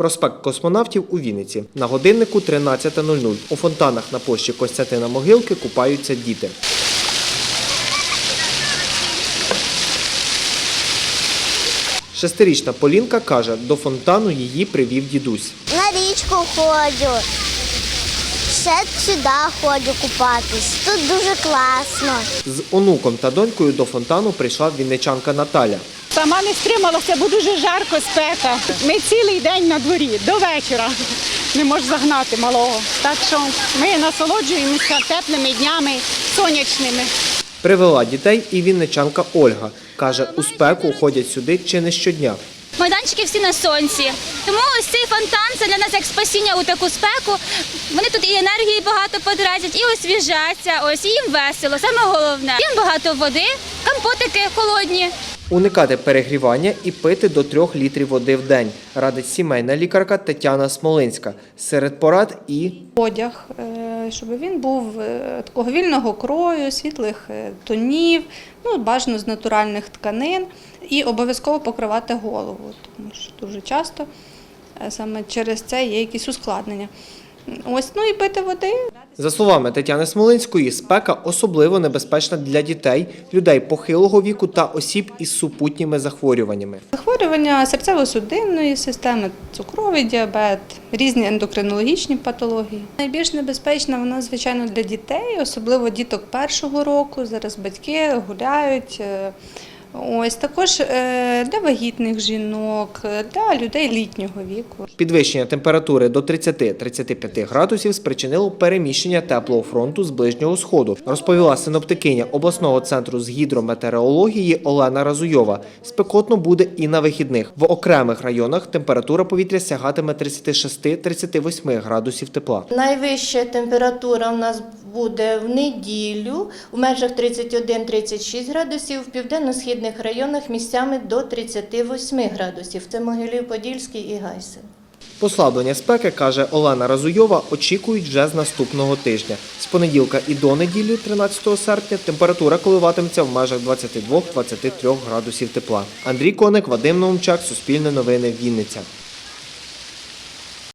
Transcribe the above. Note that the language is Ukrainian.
Проспект космонавтів у Вінниці. На годиннику 13.00. У фонтанах на площі Костянтина Могилки купаються діти. Шестирічна Полінка каже, до фонтану її привів дідусь. На річку ходжу. Ще сюди ходжу купатись. Тут дуже класно. З онуком та донькою до фонтану прийшла вінничанка Наталя. Сама не стрималася, бо дуже жарко спека. Ми цілий день на дворі, до вечора. Не можу загнати малого. Так що ми насолоджуємося теплими днями, сонячними. Привела дітей і вінничанка Ольга. Каже, у спеку ходять сюди чи не щодня. Майданчики всі на сонці. Тому ось цей фонтан це для нас як спасіння у таку спеку. Вони тут і енергії багато потратять, і освіжаться. Ось і їм весело. Саме головне. Їм багато води, компотики холодні. Уникати перегрівання і пити до трьох літрів води в день, радить сімейна лікарка Тетяна Смолинська. Серед порад і одяг, е, щоб він був е, такого вільного крою, світлих е, тонів, ну, бажано з натуральних тканин, і обов'язково покривати голову, тому що дуже часто саме через це є якісь ускладнення. Ось, ну і пити води. За словами Тетяни Смолинської, спека особливо небезпечна для дітей, людей похилого віку та осіб із супутніми захворюваннями. Захворювання серцево-судинної системи, цукровий діабет, різні ендокринологічні патології. Найбільш небезпечна вона, звичайно, для дітей, особливо діток першого року. Зараз батьки гуляють. Ось також е, для вагітних жінок, е, для людей літнього віку. Підвищення температури до 30-35 градусів спричинило переміщення теплого фронту з ближнього сходу, розповіла синоптикиня обласного центру з гідрометеорології Олена Разуйова. Спекотно буде і на вихідних. В окремих районах температура повітря сягатиме 36-38 градусів тепла. Найвища температура у нас буде в неділю в межах 31-36 градусів, в південно-східних районах місцями до 38 градусів. Це Могилів-Подільський і Гайсин. Послаблення спеки, каже Олена Разуйова, очікують вже з наступного тижня. З понеділка і до неділі, 13 серпня, температура коливатиметься в межах 22-23 градусів тепла. Андрій Коник, Вадим Наумчак, Суспільне новини, Вінниця.